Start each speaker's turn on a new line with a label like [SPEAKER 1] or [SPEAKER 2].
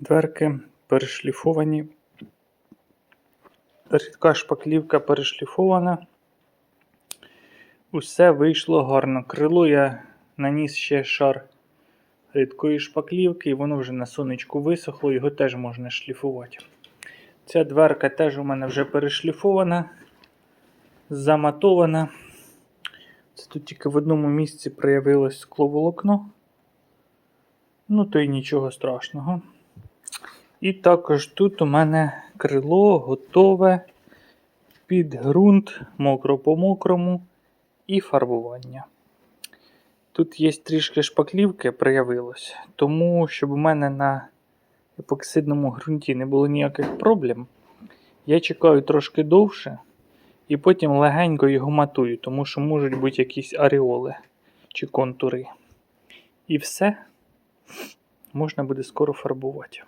[SPEAKER 1] Дверки перешліфовані. Рідка шпаклівка перешліфована. Усе вийшло гарно. Крило я наніс ще шар рідкої шпаклівки, і воно вже на сонечку висохло, його теж можна шліфувати. Ця дверка теж у мене вже перешліфована, заматована. Це тут тільки в одному місці проявилось скловолокно. Ну, то й нічого страшного. І також тут у мене крило готове під ґрунт, мокро по мокрому і фарбування. Тут є трішки шпаклівки, проявилось, тому щоб у мене на епоксидному ґрунті не було ніяких проблем, я чекаю трошки довше і потім легенько його матую, тому що можуть бути якісь аріоли чи контури. І все можна буде скоро фарбувати.